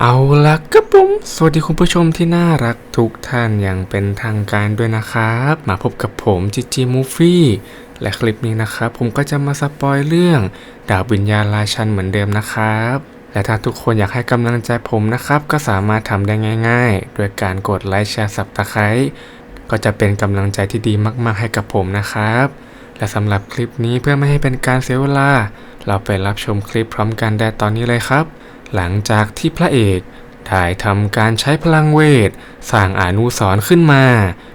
เอาละครับผมสวัสดีคุณผู้ชมที่น่ารักทุกท่านอย่างเป็นทางการด้วยนะครับ มาพบกับผมจิจีมูฟี่และคลิปนี้นะครับ ผมก็จะมาสปอยเรื่อง ดาบวิญญาณราชันเหมือนเดิมนะครับ และถ้าทุกคนอยากให้กำลังใจผมนะครับ ก็สามารถทำได้ง่ายๆ ด้วยการกดไลค์แชร์สับตะไคร้ก็จะเป็นกำลังใจที่ดีมากๆให้กับผมนะครับ และสำหรับคลิปนี้เพื่อไม่ให้เป็นการเสียเวลา เราไปรับชมคลิปพร้อมกันได้ตอนนี้เลยครับ หลังจากที่พระเอกได้ทำการใช้พลังเวทสร้างอนุสร์ขึ้นมา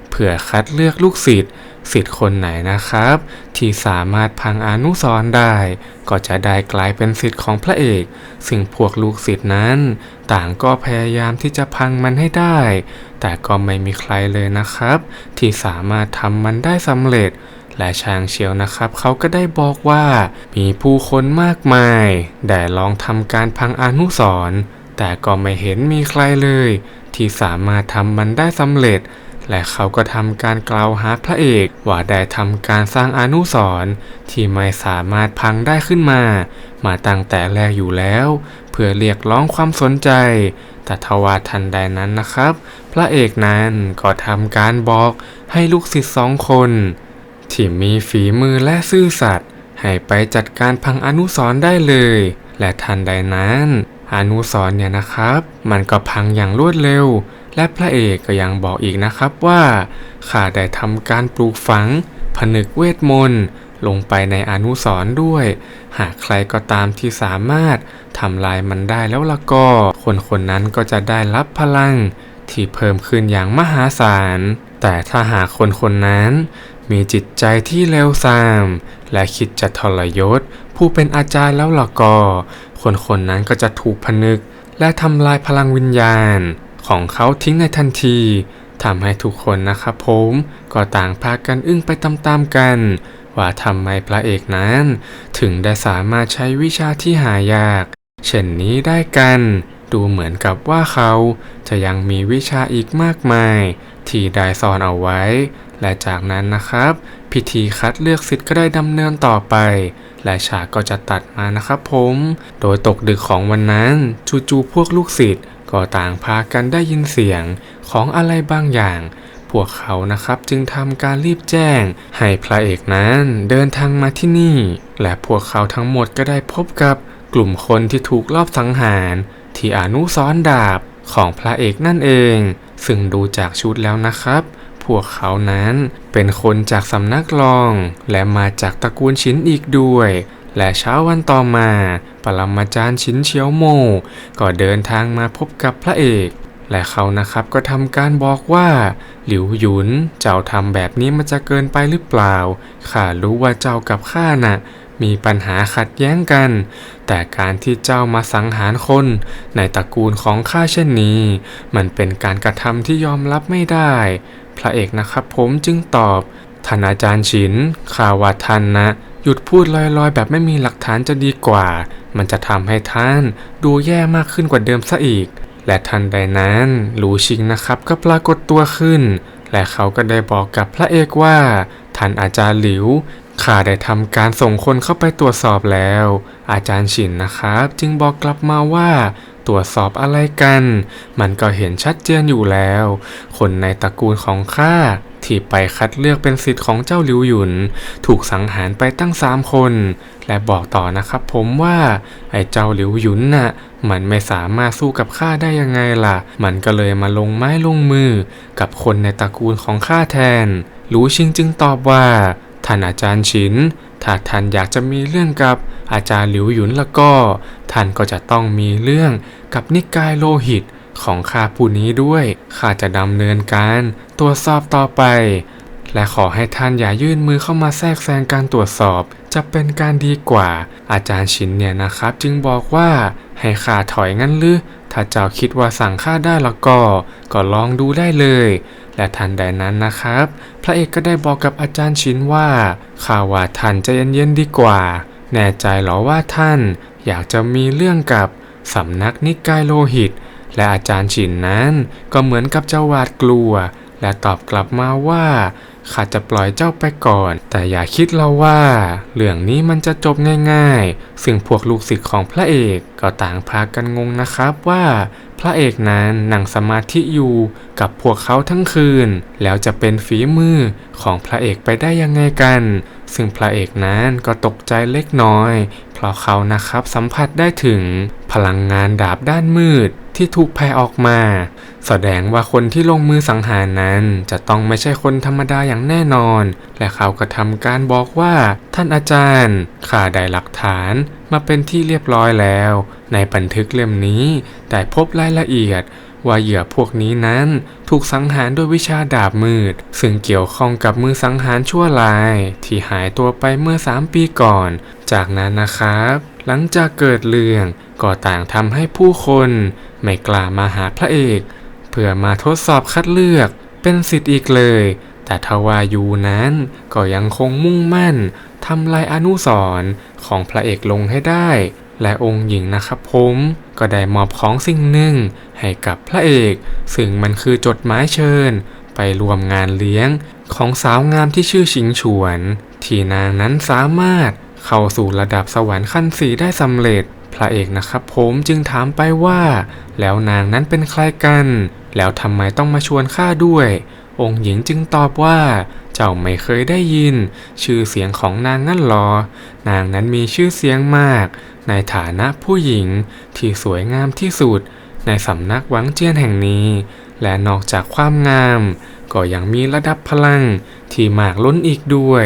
เพื่อคัดเลือกลูกศิษย์ศิษย์คนไหนนะครับ ที่สามารถพังอนุสร์ได้ ก็จะได้กลายเป็นศิษย์ของพระเอก ซึ่งพวกลูกศิษย์นั้น ต่างก็พยายามที่จะพังมันให้ได้ แต่ก็ไม่มีใครเลยนะครับ ที่สามารถทำมันได้สำเร็จ และชางเชียวนะครับ เขาก็ได้บอกว่ามีผู้คนมากมายได้ลองทำการพังอนุสร์แต่ก็ไม่เห็นมีใครเลย ที่สามารถทำมันได้สำเร็จ และเขาก็ทำการกล่าวหาพระเอกว่าได้ทำการสร้างอนุสรณ์ที่ไม่สามารถพังได้ขึ้นมา มาตั้งแต่แรกอยู่แล้ว เพื่อเรียกร้องความสนใจแต่ทว่าทันใดนั้นนะครับ พระเอกนั้นก็ทำการบอกให้ลูกศิษย์สองคน ที่มีฝีมือและซื่อสัตย์ให้ไปจัดการพังอนุสรได้เลย และทันใดนั้น อนุสรเนี่ยนะครับ มันก็พังอย่างรวดเร็ว และพระเอกก็ยังบอกอีกนะครับว่าข้าได้ทำการปลูกฝัง ผนึกเวทมนต์ลงไปในอนุสรด้วย หากใครก็ตามที่สามารถทำลายมันได้แล้วละก็ คนคนนั้นก็จะได้รับพลังที่เพิ่มขึ้นอย่างมหาศาล แต่ถ้าหากคนคนนั้น มีจิตใจที่เลวทราม และคิดจะทรยศ ผู้เป็นอาจารย์แล้วล่ะก็คนคนนั้นก็จะถูกผนึก และทำลายพลังวิญญาณ ของเขาทิ้งในทันทีทำให้ทุกคนนะครับผมก็ต่างพากันอึ้งไปตามๆกัน ว่าทำไมพระเอกนั้น ถึงได้สามารถใช้วิชาที่หายาก เช่นนี้ได้กัน ดูเหมือนกับว่าเขาจะยังมีวิชาอีกมากมาย ที่ได้ซ่อนเอาไว้ และจากนั้นนะครับ พิธีคัดเลือกสิทธิ์ก็ได้ดำเนินต่อไป และฉากก็จะตัดมานะครับผม โดยตกดึกของวันนั้นจู่ๆพวกลูกศิษย์ก็ต่างพากันได้ยินเสียงของอะไรบางอย่างพวกเขานะครับจึงทำการรีบแจ้ง ให้พระเอกนั้นเดินทางมาที่นี่ และพวกเขาทั้งหมดก็ได้พบกับกลุ่มคนที่ถูกลอบสังหาร ที่อนุซ้อนดาบของพระเอกนั่นเอง ซึ่งดูจากชุดแล้วนะครับ พวกเขานั้นเป็นคนจากสำนักรอง และมาจากตระกูลชินอีกด้วย และเช้าวันต่อมา ปรมาจารย์ชินเชียวโม ก็เดินทางมาพบกับพระเอก และเขานะครับก็ทำการบอกว่า หลิวหยุนเจ้าทำแบบนี้มันจะเกินไปหรือเปล่าข้ารู้ว่าเจ้ากับข้าน่ะมีปัญหาขัดแย้งกัน แต่การที่เจ้ามาสังหารคนในตระกูลของข้าเช่นนี้ มันเป็นการกระทำที่ยอมรับไม่ได้ ระเอกนะครับผมจึงตอบท่านอาจารย์ฉินข่าวว่าท่านนะ หยุดพูดลอยๆ แบบไม่มีหลักฐานจะดีกว่า มันจะทำให้ท่านดูแย่มากขึ้นกว่าเดิมซะอีก และทันใดนั้นหลูชิงนะครับก็ปรากฏตัวขึ้น และเขาก็ได้บอกกับพระเอกว่าท่านอาจารย์หลิวข้าได้ทำการส่งคนเข้าไปตรวจสอบแล้ว อาจารย์ฉินนะครับ จึงบอกกลับมาว่า ตรวจสอบอะไรกัน มันก็เห็นชัดเจนอยู่แล้ว คนในตระกูลของข้าที่ไปคัดเลือกเป็นสิทธิ์ของเจ้าหลิวหยุน ถูกสังหารไปตั้งสามคน และบอกต่อนะครับผมว่า ไอ้เจ้าหลิวหยุนน่ะ มันไม่สามารถสู้กับข้าได้ยังไงล่ะ มันก็เลยมาลงไม้ลงมือ กับคนในตระกูลของข้าแทน หลูชิงจึงตอบว่าท่านอาจารย์ชิน ถ้าท่านอยากจะมีเรื่องกับอาจารย์หลิวหยุนแล้วก็ ท่านก็จะต้องมีเรื่องกับนิกายโลหิตของข้าผู้นี้ด้วยข้าจะดำเนินการตรวจสอบต่อไป และขอให้ท่านอย่ายื่นมือเข้ามาแทรกแซงการตรวจสอบ จะเป็นการดีกว่า อาจารย์ชินเนี่ยนะครับ จึงบอกว่าให้ข้าถอยงั้นหรือ ถ้าเจ้าคิดว่าสั่งข้าได้แล้วก็ ก็ลองดูได้เลย และทันใดนั้นนะครับ พระเอกก็ได้บอกกับอาจารย์ชินว่าข้าว่าท่านใจเย็นๆดีกว่า แน่ใจหรอว่าท่าน อยากจะมีเรื่องกับสำนักนิกายโลหิต และอาจารย์ฉินนั้น ก็เหมือนกับจะหวาดกลัว และตอบกลับมาว่า ข้าจะปล่อยเจ้าไปก่อน แต่อย่าคิดเราว่า เรื่องนี้มันจะจบง่ายๆ ซึ่งพวกลูกศิษย์ของพระเอกก็ต่างพากันงงนะครับว่า พระเอกนั้นนั่งสมาธิอยู่กับพวกเขาทั้งคืน แล้วจะเป็นฝีมือของพระเอกไปได้ยังไงกัน ซึ่งพระเอกนั้นก็ตกใจเล็กน้อย เพราะเขานะครับสัมผัสได้ถึงพลังงานดาบด้านมืด ที่ถูกแผ่ออกมา แสดงว่าคนที่ลงมือสังหารนั้นจะต้องไม่ใช่คนธรรมดาอย่างแน่นอน และเขาก็ทำการบอกว่าท่านอาจารย์ข้าได้หลักฐานมาเป็นที่เรียบร้อยแล้ว ในบันทึกเล่มนี้แต่พบรายละเอียดว่าเหยื่อพวกนี้นั้นถูกสังหารด้วยวิชาดาบมืด ซึ่งเกี่ยวข้องกับมือสังหารชั่วลาย ที่หายตัวไปเมื่อ 3 ปีก่อน จากนั้นนะครับ หลังจากเกิดเรื่องก็ต่างทำให้ผู้คนไม่กล้ามาหาพระเอก เพื่อมาทดสอบคัดเลือกเป็นสิทธิ์อีกเลย แต่ทว่ายูนั้นก็ยังคงมุ่งมั่นทำลายอนุสรของพระเอกลงให้ได้ และองค์หญิงนะครับผมก็ได้มอบของสิ่งหนึ่งให้กับพระเอก ซึ่งมันคือจดหมายเชิญ ไปรวมงานเลี้ยงของสาวงามที่ชื่อชิงฉวน ที่นางนั้นสามารถ เข้าสู่ระดับสวรรค์ขั้นสีได้สำเร็จ พระเอกนะครับผมจึงถามไปว่า แล้วนางนั้นเป็นใครกัน แล้วทำไมต้องมาชวนข้าด้วย องค์หญิงจึงตอบว่า เจ้าไม่เคยได้ยิน ชื่อเสียงของนางนั่นหรอ นางนั้นมีชื่อเสียงมาก ในฐานะผู้หญิงที่สวยงามที่สุด ในสำนักวังเจียนแห่งนี้ และนอกจากความงามก็ยังมีระดับพลังที่มากล้นอีกด้วย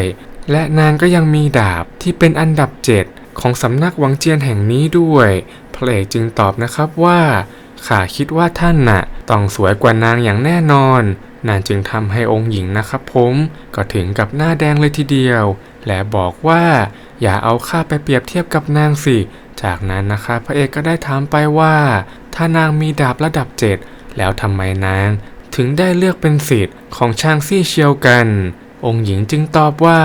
และนางก็ยังมีดาบที่เป็นอันดับเจ็ดของสำนักวังเจียนแห่งนี้ด้วย พระเอกจึงตอบนะครับว่าข้าคิดว่าท่านน่ะต้องสวยกว่านางอย่างแน่นอน นางจึงทำให้องค์หญิงนะครับผมก็ถึงกับหน้าแดงเลยทีเดียว และบอกว่า อย่าเอาข้าไปเปรียบเทียบกับนางสิ จากนั้นนะคะพระเอกก็ได้ถามไปว่า ถ้านางมีดาบระดับเจ็ดแล้วทำไมนาง ถึงได้เลือกเป็นสิทธิ์ของชางซี่เชียวกัน องค์หญิงจึงตอบว่า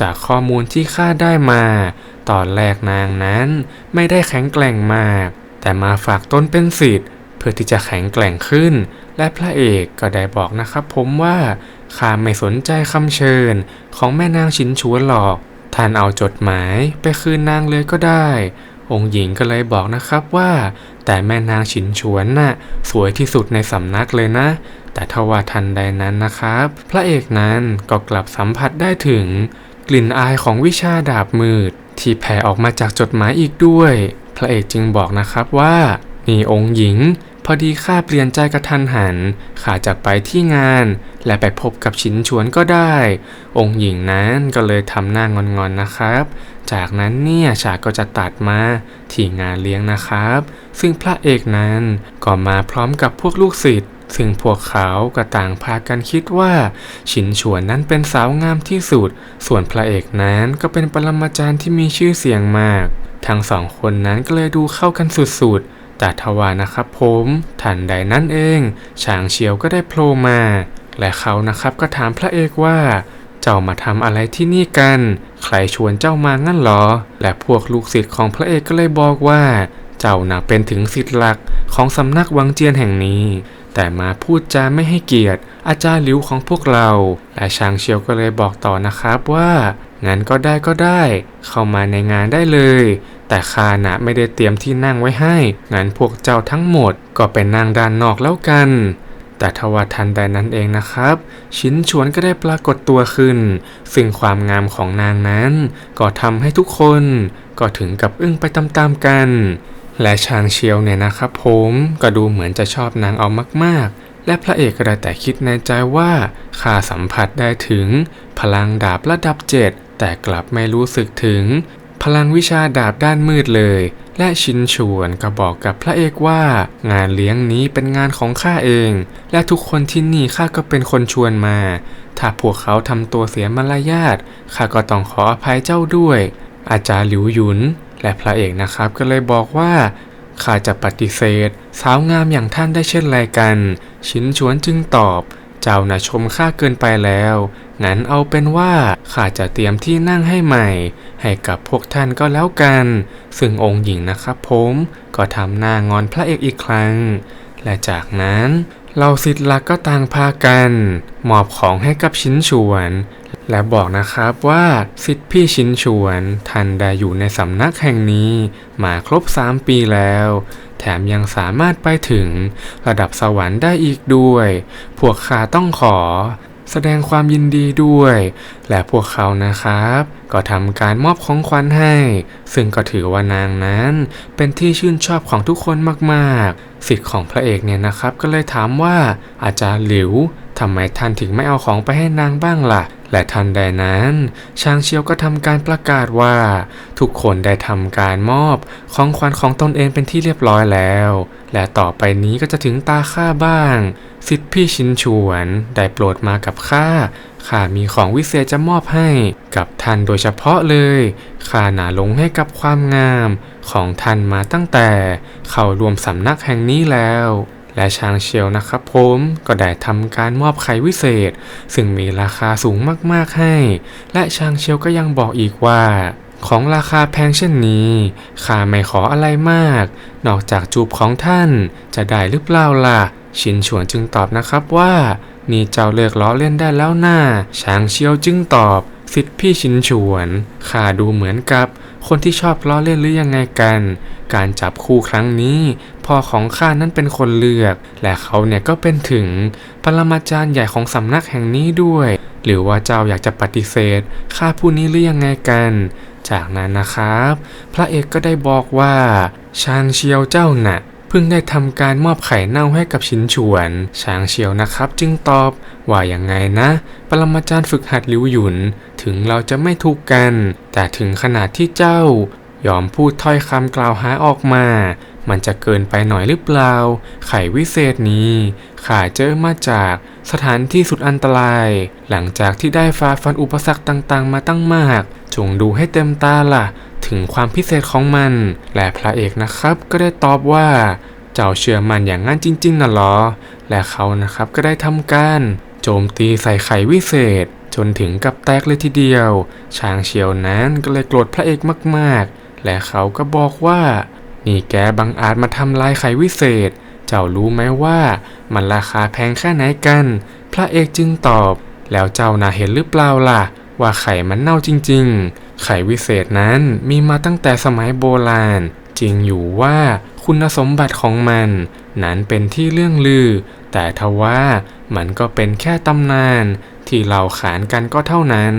จากข้อมูลที่ข้าได้มา ตอนแรกนางนั้นไม่ได้แข็งแกร่งมาก แต่มาฝากตนเป็นสิทธิ์เพื่อที่จะแข็งแกร่งขึ้น และพระเอกก็ได้บอกนะครับผมว่าข้าไม่สนใจคำเชิญ ของแม่นางชินชวนหรอก ท่านเอาจดหมายไปคืนนางเลยก็ได้ องค์หญิงก็เลยบอกนะครับว่า แต่แม่นางฉินฉวนน่ะสวยที่สุดในสำนักเลยนะ แต่ทว่าทันใดนั้นนะครับ พระเอกนั้นก็กลับสัมผัสได้ถึง กลิ่นอายของวิชาดาบมืด ที่แผ่ออกมาจากจดหมายอีกด้วย พระเอกจึงบอกนะครับว่านี่องค์หญิง พอดีข้าเปลี่ยนใจกระทันหันข้าจะไปที่งาน และไปพบกับชินชวนก็ได้ องค์หญิงนั้นก็เลยทำหน้างอนๆนะครับ จากนั้นเนี่ยฉากก็จะตัดมาที่งานเลี้ยงนะครับ ซึ่งพระเอกนั้นก็มาพร้อมกับพวกลูกศิษย์ซึ่งพวกเขาก็ต่างพากันคิดว่า ฉินฉวนนั้นเป็นสาวงามที่สุด ส่วนพระเอกนั้นก็เป็นปรมาจารย์ที่มีชื่อเสียงมาก ทั้งสองคนนั้นก็เลยดูเข้ากันสุดๆ แต่ทว่านะครับผมทันใดนั้นเองฉางเฉียวก็ได้โผล่มา และเขานะครับก็ถามพระเอกว่า เจ้ามาทำอะไรที่นี่กัน ใครชวนเจ้ามางั้นหรอ และพวกลูกศิษย์ของพระเอกก็เลยบอกว่า เจ้าน่ะเป็นถึงศิษย์หลักของสำนักวังเจียนแห่งนี้ แต่มาพูดจาไม่ให้เกียรติ อาจารย์หลิวของพวกเรา และชางเชียวก็เลยบอกต่อนะครับว่างั้นก็ได้ก็ได้ เข้ามาในงานได้เลย แต่ข้านะไม่ได้เตรียมที่นั่งไว้ให้ งั้นพวกเจ้าทั้งหมดก็เป็นนางด้านนอกแล้วกัน แต่ทว่าทันใดนั้นเองนะครับ ชิ้นชวนก็ได้ปรากฏตัวขึ้น ซึ่งความงามของนางนั้น ก็ทำให้ทุกคน ก็ถึงกับอึ้งไปตามๆกัน และชางเชียวเนี่ยนะครับผมก็ดูเหมือนจะชอบนางเอามากๆ และพระเอกก็ได้แต่คิดในใจว่าข้าสัมผัสได้ถึง พลังดาบระดับเจ็ดแต่กลับไม่รู้สึกถึง พลังวิชาดาบด้านมืดเลย และชินชวนก็บอกกับพระเอกว่า งานเลี้ยงนี้เป็นงานของข้าเอง และทุกคนที่นี่ข้าก็เป็นคนชวนมา ถ้าพวกเขาทำตัวเสียมารยาทข้าก็ต้องขออภัยเจ้าด้วย อาจารย์หลิวหยุน และพระเอกนะครับก็เลยบอกว่าข้าจะปฏิเสธ สาวงามอย่างท่านได้เช่นไรกัน ชินชวนจึงตอบ เจ้าน่ะชมข้าเกินไปแล้ว งั้นเอาเป็นว่าข้าจะเตรียมที่นั่งให้ใหม่ ให้กับพวกท่านก็แล้วกัน ซึ่งองค์หญิงนะครับผมก็ทำหน้างอนพระเอกอีกครั้ง และจากนั้นเราสิทธิ์ลักก็ต่างพากัน มอบของให้กับชิ้นชวน และบอกนะครับว่าสิทธิพี่ชินชวนท่านได้อยู่ในสำนักแห่งนี้มาครบ 3 ปีแล้ว แถมยังสามารถไปถึงระดับสวรรค์ได้อีกด้วย พวกข้าต้องขอ แสดงความยินดีด้วย และพวกเขานะครับ ก็ทำการมอบของขวัญให้ ซึ่งก็ถือว่านางนั้น เป็นที่ชื่นชอบของทุกคนมากๆสิทธิ์ของพระเอกเนี่ยนะครับก็เลยถามว่าอาจารย์หลิว ทำไมท่านถึงไม่เอาของไปให้นางบ้างล่ะ และทันใดนั้นชางเชียวก็ทำการประกาศว่า ทุกคนได้ทำการมอบของขวัญของตนเองเป็นที่เรียบร้อยแล้ว และต่อไปนี้ก็จะถึงตาข้าบ้าง สิทธิพี่ชินชวน ได้โปรดมากับข้าข้ามีของวิเศษจะมอบให้กับท่านโดยเฉพาะเลยข้าหนาลงให้กับความงามของท่านมาตั้งแต่ เข้ารวมสำนักแห่งนี้แล้ว และชางเชียวนะครับผมก็ได้ทำการมอบไข่วิเศษ ซึ่งมีราคาสูงมากๆให้ และชางเชียวก็ยังบอกอีกว่า ของราคาแพงเช่นนี้ข้าไม่ขออะไรมาก นอกจากจูบของท่านจะได้หรือเปล่าล่ะ ชินฉวนจึงตอบนะครับว่านี่เจ้าเลิกล้อเล่นได้แล้วนะ่าช้างเชียวจึงตอบ สิทธิพี่ชินฉวนข้าดูเหมือนกับ คนที่ชอบล้อเล่นหรือยังไงกัน การจับคู่ครั้งนี้ พ่อของข้านั้นเป็นคนเลือก และเขาเนี่ยก็เป็นถึงปรมาจารย์ใหญ่ของสำนักแห่งนี้ด้วย หรือว่าเจ้าอยากจะปฏิเสธข้าผู้นี้หรือยังไงกัน จากนั้นนะครับ พระเอกก็ได้บอกว่าชางเชียวเจ้าน่ะ พิ่งได้ทำการมอบไข่เน่าให้กับชินฉวนช้างเชียวนะครับ จึงตอบว่าอย่างไงนะ ปรมาจารย์ฝึกหัดลิวหยุน ถึงเราจะไม่ถูกกัน แต่ถึงขนาดที่เจ้ายอมพูดถ้อยคำกล่าวหาออกมา มันจะเกินไปหน่อยหรือเปล่า ไข่วิเศษนี้ข้าเจอมาจากสถานที่สุดอันตราย หลังจากที่ได้ฝ่าฟันอุปสรรคต่างๆ มาตั้งมาก จงดูให้เต็มตาล่ะ ถึงความพิเศษของมัน และพระเอกนะครับก็ได้ตอบว่าเจ้าเชื่อมันอย่างนั้นจริงๆน่ะหรอ และเขานะครับก็ได้ทำการโจมตีใส่ไข่วิเศษ จนถึงกับแตกเลยทีเดียว ช้างเชียวนั้นก็เลยโกรธพระเอกมากๆ และเขาก็บอกว่า นี่แกบังอาจมาทำลายไข่วิเศษ เจ้ารู้ไหมว่ามันราคาแพงแค่ไหนกัน พระเอกจึงตอบ แล้วเจ้าน่าเห็นหรือเปล่าล่ะ ว่าไข่มันเน่าจริง ๆ ไข่วิเศษนั้นมีมาตั้งแต่สมัยโบราณ จริงอยู่ว่าคุณสมบัติของมัน นั้นเป็นที่เรื่องลือ แต่ทว่ามันก็เป็นแค่ตำนาน ที่เราขานกันก็เท่านั้น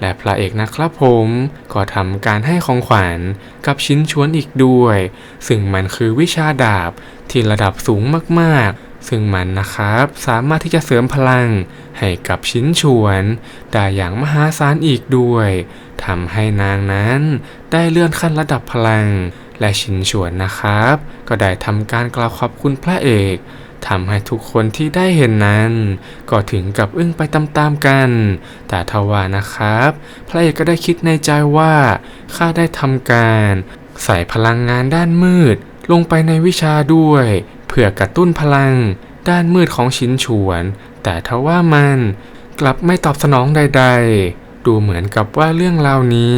และพระเอกนะครับผมก็ทำการให้ของขวัญกับชิ้นชวนอีกด้วย ซึ่งมันคือวิชาดาบที่ระดับสูงมากๆซึ่งมันนะครับสามารถที่จะเสริมพลังให้กับชิ้นชวน ได้อย่างมหาศาลอีกด้วย ทำให้นางนั้นได้เลื่อนขั้นระดับพลัง และชินชวนนะครับ ก็ได้ทำการกล่าวขอบคุณพระเอกทำให้ทุกคนที่ได้เห็นนั้น ก็ถึงกับอึ้งไปตามๆกัน แต่ทว่านะครับ พระเอกก็ได้คิดในใจว่าข้าได้ทำการ ใส่พลังงานด้านมืด ลงไปในวิชาด้วย เพื่อกระตุ้นพลัง ด้านมืดของชินฉวน แต่ทว่ามันกลับไม่ตอบสนองใด ๆ ดูเหมือนกับว่าเรื่องราวนี้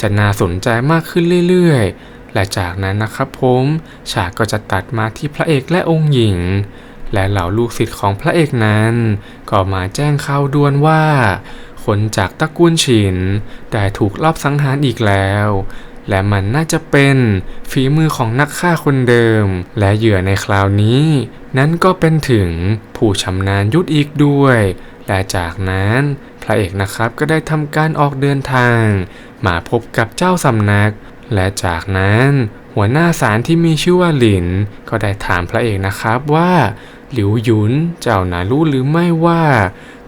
จะน่าสนใจมากขึ้นเรื่อยๆ และจากนั้นนะครับผมฉากก็จะตัดมาที่พระเอกและองค์หญิง และเหล่าลูกศิษย์ของพระเอกนั้น ก็มาแจ้งข่าวด่วนว่า คนจากตระกูลฉินได้ถูกลอบสังหารอีกแล้วและมันน่าจะเป็นฝีมือของนักฆ่าคนเดิม และเหยื่อในคราวนี้ นั้นก็เป็นถึงผู้ชำนาญยุทธอีกด้วย และจากนั้น พระเอกนะครับก็ได้ทำการออกเดินทาง มาพบกับเจ้าสำนัก และจากนั้นหัวหน้าศาลที่มีชื่อว่าหลิน ก็ได้ถามพระเอกนะครับว่า หลิวหยุนเจ้านารู้หรือไม่ว่า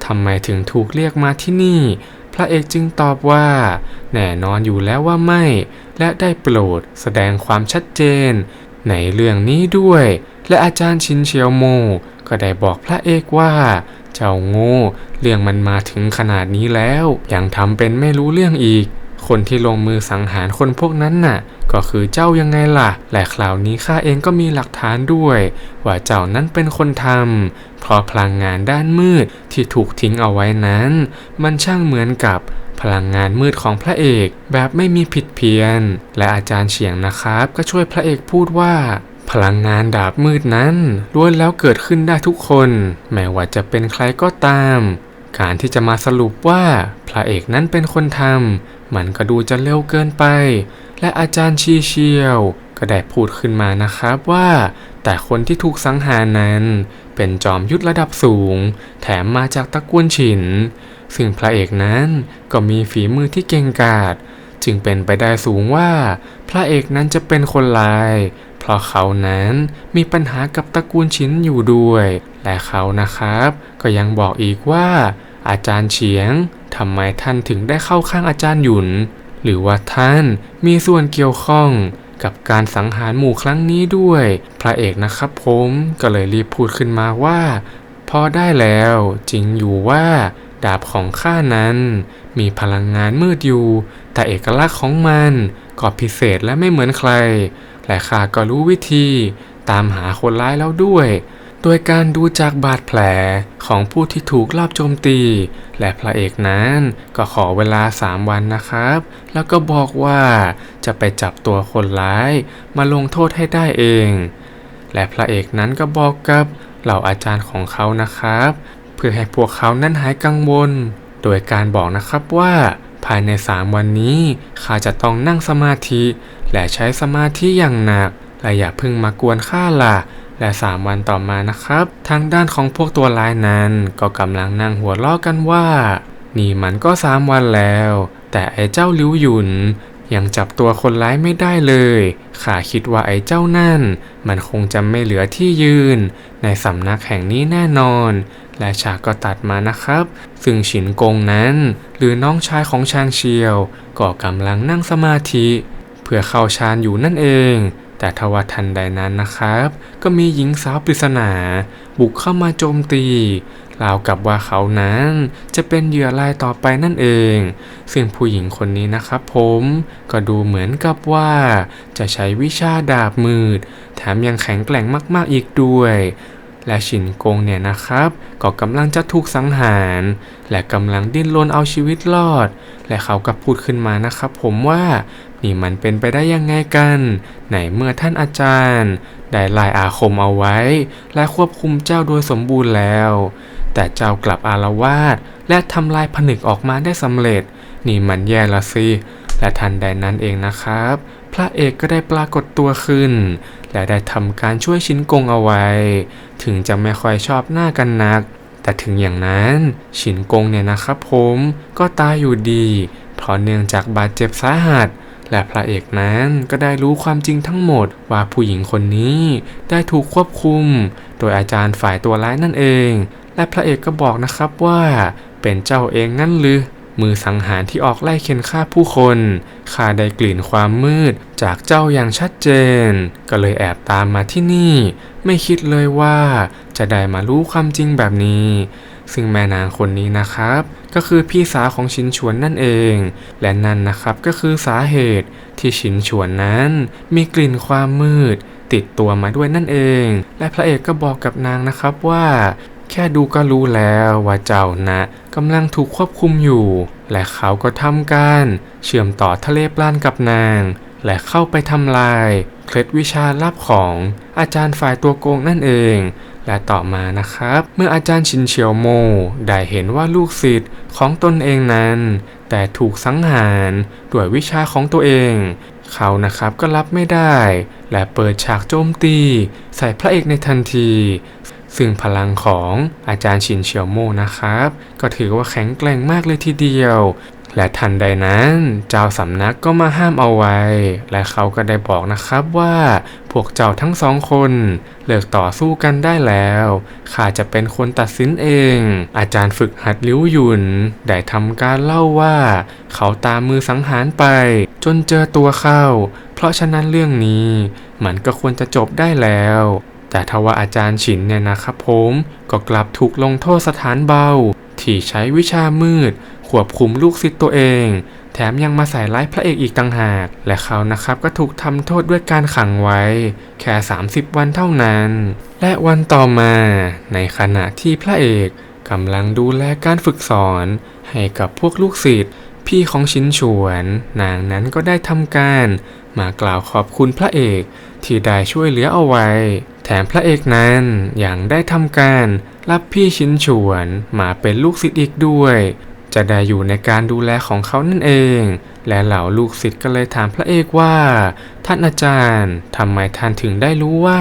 ทำไมถึงถูกเรียกมาที่นี่ พระเอกจึงตอบว่า แน่นอนอยู่แล้วว่าไม่ และได้โปรดแสดงความชัดเจน ในเรื่องนี้ด้วย และอาจารย์ชินเชียวโมก็ได้บอกพระเอกว่า เจ้าโง่ เรื่องมันมาถึงขนาดนี้แล้ว ยังทำเป็นไม่รู้เรื่องอีก คนที่ลงมือสังหารคนพวกนั้นน่ะ ก็คือเจ้ายังไงล่ะ และคราวนี้ข้าเองก็มีหลักฐานด้วย ว่าเจ้านั้นเป็นคนทำเพราะพลังงานด้านมืดที่ถูกทิ้งเอาไว้นั้น มันช่างเหมือนกับพลังงานมืดของพระเอกแบบไม่มีผิดเพี้ยน และอาจารย์เฉียงนะครับ ก็ช่วยพระเอกพูดว่า พลังงานดาบมืดนั้นล้วนแล้วเกิดขึ้นได้ทุกคน แม้ว่าจะเป็นใครก็ตาม การที่จะมาสรุปว่าพระเอกนั้นเป็นคนทำมันก็ดูจะเร็วเกินไป และอาจารย์ชีเชียว ก็ได้พูดขึ้นมานะครับว่า แต่คนที่ถูกสังหารนั้น เป็นจอมยุทธระดับสูง แถมมาจากตระกูลฉิน ซึ่งพระเอกนั้นก็มีฝีมือที่เก่งกาจจึงเป็นไปได้สูงว่า พระเอกนั้นจะเป็นคนร้าย ราะเขานั้นมีปัญหากับตระกูลฉินอยู่ด้วย และเขานะครับ ก็ยังบอกอีกว่า อาจารย์เฉียงทำไมท่านถึงได้เข้าข้างอาจารย์หยุน หรือว่าท่านมีส่วนเกี่ยวข้องกับการสังหารหมู่ครั้งนี้ด้วย พระเอกนะครับผมก็เลยรีบพูดขึ้นมาว่า พอได้แล้วจริงอยู่ว่าดาบของข้านั้น มีพลังงานมืดอยู่ แต่เอกลักษณ์ของมันก็พิเศษและไม่เหมือนใคร และข้าก็รู้วิธีตามหาคนร้ายแล้วด้วย โดยการดูจากบาดแผลของผู้ที่ถูกลอบโจมตี และพระเอกนั้นก็ขอเวลา 3 วันนะครับ แล้วก็บอกว่าจะไปจับตัวคนร้ายมาลงโทษให้ได้เอง และพระเอกนั้นก็บอกกับเหล่าอาจารย์ของเขานะครับ เพื่อให้พวกเขานั้นหายกังวล โดยการบอกนะครับว่า ภายใน 3 วันนี้ข้าจะต้องนั่งสมาธิ และใช้สมาธิอย่างหนักและอย่าเพิ่งมากวนข้าล่ะ และ 3 วันต่อมานะครับ ทางด้านของพวกตัวร้ายนั้น ก็กำลังนั่งหัวล้อกันว่า นี่มันก็ 3 วันแล้ว แต่ไอ้เจ้าลิวหยุนยังจับตัวคนร้ายไม่ได้เลย ข้าคิดว่าไอ้เจ้านั่น มันคงจะไม่เหลือที่ยืน ในสำนักแห่งนี้แน่นอน และฉากก็ตัดมานะครับ ซึ่งฉินกงนั้น หรือน้องชายของชางเชียว ก็กำลังนั่งสมาธิ เพื่อเข้าฌานอยู่นั่นเอง แต่ทว่าทันใดนั้นนะครับ ก็มีหญิงสาวปริศนา บุกเข้ามาโจมตีราวกับว่าเขานั้นจะเป็นเหยื่อรายต่อไปนั่นเอง ซึ่งผู้หญิงคนนี้นะครับผมก็ดูเหมือนกับว่าจะใช้วิชาดาบมืด แถมยังแข็งแกร่งมากๆอีกด้วย และฉินกงเนี่ยนะครับ ก็กำลังจะถูกสังหาร และกำลังดิ้นรนเอาชีวิตรอด และเขาก็พูดขึ้นมานะครับ ผมว่านี่มันเป็นไปได้ยังไงกัน ไหนเมื่อท่านอาจารย์ ได้ลายอาคมเอาไว้ และควบคุมเจ้าโดยสมบูรณ์แล้ว แต่เจ้ากลับอารวาสและทำลายผนึกออกมาได้สำเร็จ นี่มันแย่ละสิ และทันใดนั้นเองนะครับ พระเอกก็ได้ปรากฏตัวขึ้น และได้ทำการช่วยชินกงเอาไว้ ถึงจะไม่ค่อยชอบหน้ากันนัก แต่ถึงอย่างนั้น ชินกงเนี่ยนะครับผมก็ตายอยู่ดีเพราะเนื่องจากบาดเจ็บสาหัสและพระเอกนั้นก็ได้รู้ความจริงทั้งหมดว่าผู้หญิงคนนี้ได้ถูกควบคุม โดยอาจารย์ฝ่ายตัวร้ายนั่นเอง และพระเอกก็บอกนะครับว่าเป็นเจ้าเองนั่นหรือ มือสังหารที่ออกไล่เค้นฆ่าผู้คนข้าได้กลิ่นความมืดจากเจ้าอย่างชัดเจน ก็เลยแอบตามมาที่นี่ ไม่คิดเลยว่าจะได้มารู้ความจริงแบบนี้ ซึ่งแม่นางคนนี้นะครับ ก็คือพี่สาวของชินชวนนั่นเอง และนั่นนะครับก็คือสาเหตุที่ชินชวนนั้นมีกลิ่นความมืดติดตัวมาด้วยนั่นเอง และพระเอกก็บอกกับนางนะครับว่า ค่ดูก็รู้แล้วว่าเจ้านะกำลังถูกควบคุมอยู่ และเขาก็ทำการเชื่อมต่อทะเลปลานกับนาง และเข้าไปทำลายเคล็ดวิชาลับของอาจารย์ฝ่ายตัวโกงนั่นเอง และต่อมานะครับ เมื่ออาจารย์ชินเฉียวโม ได้เห็นว่าลูกศิษย์ของตนเองนั้น แต่ถูกสังหารด้วยวิชาของตัวเอง เขานะครับก็รับไม่ได้ และเปิดฉากโจมตี ใส่พระเอกในทันที ซึ่งพลังของอาจารย์ชินเฉียวโมนะครับ ก็ถือว่าแข็งแกร่งมากเลยทีเดียว และทันใดนั้น เจ้าสำนักก็มาห้ามเอาไว้ และเขาก็ได้บอกนะครับว่า พวกเจ้าทั้งสองคน เลิกต่อสู้กันได้แล้วข้าจะเป็นคนตัดสินเอง อาจารย์ฝึกหัดลิ้วหยุนได้ทำการเล่าว่า เขาตามมือสังหารไป จนเจอตัวเข้า เพราะฉะนั้นเรื่องนี้มันก็ควรจะจบได้แล้ว แต่ทว่าอาจารย์ฉินเนี่ยนะครับผมก็กลับถูกลงโทษสถานเบา ที่ใช้วิชามืดควบคุมลูกศิษย์ตัวเอง แถมยังมาใส่ร้ายพระเอกอีกต่างหาก และเขานะครับก็ถูกทำโทษด้วยการขังไว้ แค่ 30 วันเท่านั้น และวันต่อมา ในขณะที่พระเอกกำลังดูแลการฝึกสอน ให้กับพวกลูกศิษย์พี่ของชินฉวน นางนั้นก็ได้ทำการ มากล่าวขอบคุณพระเอกที่ได้ช่วยเหลือเอาไว้ แถมพระเอกนั้นยังได้ทำการรับพี่ชินฉวนมาเป็นลูกศิษย์อีกด้วย จะได้อยู่ในการดูแลของเขานั่นเอง และเหล่าลูกศิษย์ก็เลยถามพระเอกว่า ท่านอาจารย์ทำไมท่านถึงได้รู้ว่า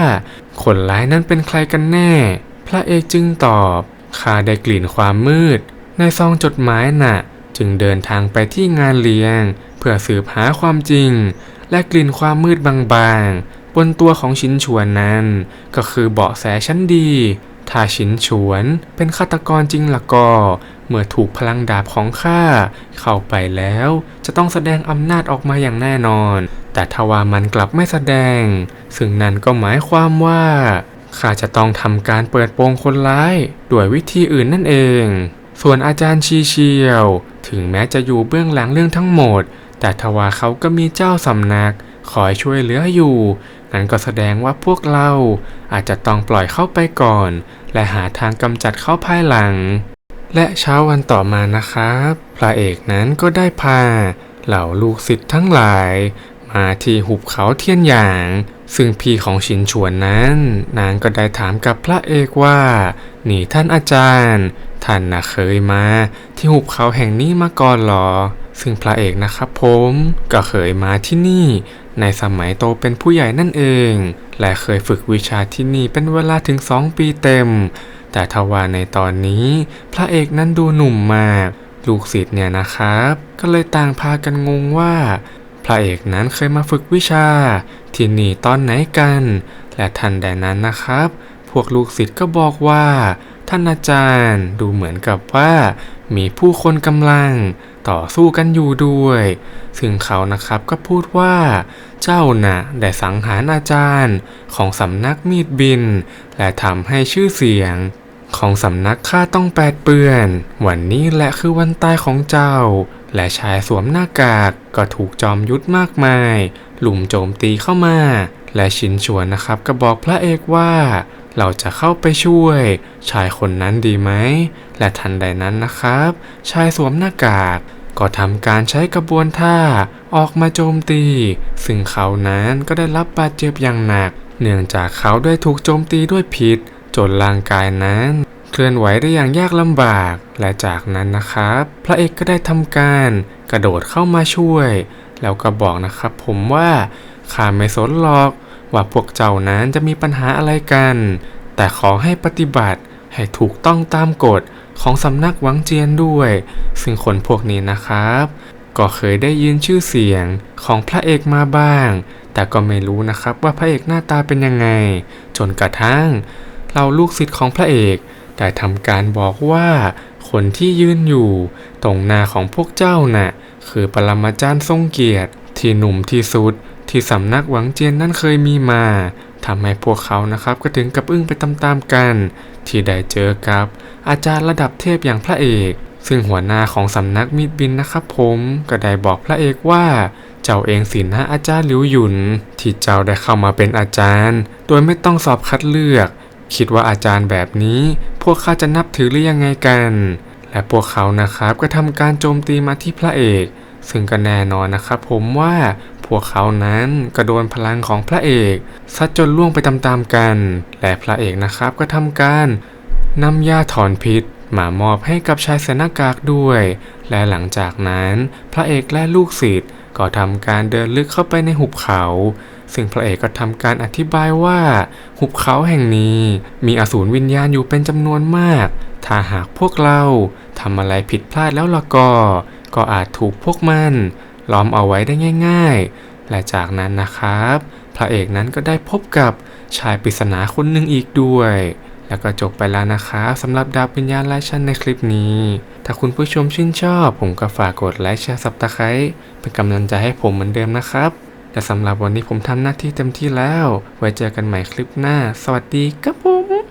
คนร้ายนั้นเป็นใครกันแน่ พระเอกจึงตอบข้าได้กลิ่นความมืด ในซองจดหมายน่ะ จึงเดินทางไปที่งานเลี้ยง เพื่อสืบหาความจริง และกลิ่นความมืดบางๆ บนตัวของชินฉวนนั้น ก็คือเบาะแสชั้นดี ถ้าชินฉวนเป็นฆาตกรจริงละก็ เมื่อถูกพลังดาบของข้าเข้าไปแล้ว จะต้องแสดงอำนาจออกมาอย่างแน่นอน แต่ทว่ามันกลับไม่แสดง ซึ่งนั่นก็หมายความว่าข้าจะต้องทำการเปิดโปงคนร้ายด้วยวิธีอื่นนั่นเอง ส่วนอาจารย์ชีเชียว ถึงแม้จะอยู่เบื้องหลังเรื่องทั้งหมด แต่ทว่าเขาก็มีเจ้าสำนักคอยช่วยเหลืออยู่ งั้นก็แสดงว่าพวกเราอาจจะต้องปล่อยเข้าไปก่อน และหาทางกำจัดเข้าภายหลัง และเช้าวันต่อมานะครับ พระเอกนั้นก็ได้พา เหล่าลูกศิษย์ทั้งหลาย มาที่หุบเขาเทียนหยาง ซึ่งพี่ของชินชวนนั้น นางก็ได้ถามกับพระเอกว่า นี่ท่านอาจารย์ ท่านน่ะเคยมา ที่หุบเขาแห่งนี้มาก่อนหรอ ซึ่งพระเอกนะครับผมก็เคยมาที่นี่ในสมัยโตเป็นผู้ใหญ่นั่นเอง และเคยฝึกวิชาที่นี่เป็นเวลาถึงสองปีเต็ม แต่ทว่าในตอนนี้ พระเอกนั้นดูหนุ่มมาก ลูกศิษย์เนี่ยนะครับ ก็เลยต่างพากันงงว่า พระเอกนั้นเคยมาฝึกวิชา ที่นี่ตอนไหนกัน และทันใดนั้นนะครับ พวกลูกศิษย์ก็บอกว่า ท่านอาจารย์ดูเหมือนกับว่า มีผู้คนกำลังต่อสู้กันอยู่ด้วย ซึ่งเขานะครับก็พูดว่าเจ้าน่ะได้สังหารอาจารย์ของสำนักมีดบิน และทำให้ชื่อเสียง ของสำนักข้าต้องแปดเปื้อน วันนี้แหละคือวันตายของเจ้า และชายสวมหน้ากากก็ถูกจอมยุทธมากมาย หลุมโจมตีเข้ามา และชินชวนนะครับก็บอกพระเอกว่า เราจะเข้าไปช่วย ชายคนนั้นดีไหม และทันใดนั้นนะครับ ชายสวมหน้ากาก ก็ทำการใช้กระบวนท่าออกมาโจมตี ซึ่งเขานั้นก็ได้รับบาดเจ็บอย่างหนัก เนื่องจากเขาได้ถูกโจมตีด้วยพิษจนร่างกายนั้นเคลื่อนไหวได้อย่างยากลำบาก และจากนั้นนะครับ พระเอกก็ได้ทำการกระโดดเข้ามาช่วย แล้วก็บอกนะครับผมว่าข้าไม่สนหรอก ว่าพวกเจ้านั้นจะมีปัญหาอะไรกัน แต่ขอให้ปฏิบัติให้ถูกต้องตามกฎของสำนักหวังเจียนด้วย ซึ่งคนพวกนี้นะครับ ก็เคยได้ยินชื่อเสียงของพระเอกมาบ้าง แต่ก็ไม่รู้นะครับว่าพระเอกหน้าตาเป็นยังไง จนกระทั่งเราลูกศิษย์ของพระเอกได้ทำการบอกว่าคนที่ยืนอยู่ ตรงหน้าของพวกเจ้าน่ะคือปรมาจารย์ทรงเกียรติที่หนุ่มที่สุด ที่สำนักหวังเจียนนั่นเคยมีมาทำให้พวกเขานะครับก็ถึงกับอึ้งไปตามๆกัน ที่ได้เจอกับ อาจารย์ระดับเทพอย่างพระเอก ซึ่งหัวหน้าของสำนักมีดบินนะครับผมก็ได้บอกพระเอกว่า เจ้าเองสินะอาจารย์หลิวหยุน ที่เจ้าได้เข้ามาเป็นอาจารย์ โดยไม่ต้องสอบคัดเลือก คิดว่าอาจารย์แบบนี้ พวกข้าจะนับถือหรือยังไงกัน และพวกเขานะครับก็ทำการโจมตีมาที่พระเอก ซึ่งก็แน่นอนนะครับผมว่าพวกเขานั้นก็โดนพลังของพระเอกซัดจนล่วงไปตามๆกัน และพระเอกนะครับก็ทำการนำยาถอนพิษมามอบให้กับชายใส่หน้ากากด้วย และหลังจากนั้น พระเอกและลูกศิษย์ก็ทำการเดินลึกเข้าไปในหุบเขา ซึ่งพระเอกก็ทำการอธิบายว่า หุบเขาแห่งนี้มีอสูรวิญญาณอยู่เป็นจำนวนมาก ถ้าหากพวกเราทำอะไรผิดพลาดแล้วละก็ ก็อาจถูกพวกมันล้อมเอาไว้ได้ง่าย ๆ และจากนั้นนะครับ พระเอกนั้นก็ได้พบกับชายปริศนาคนหนึ่งอีกด้วย แล้วก็จบไปแล้วนะครับสำหรับดาววิญญาณไลชันในคลิปนี้ ถ้าคุณผู้ชมชื่นชอบ ผมก็ฝากกดไลค์แชร์ซับตะไคร้เป็นกำลังใจให้ผมเหมือนเดิมนะครับแต่สำหรับวันนี้ผมทำหน้าที่เต็มที่แล้ว ไว้เจอกันใหม่คลิปหน้า สวัสดีครับผม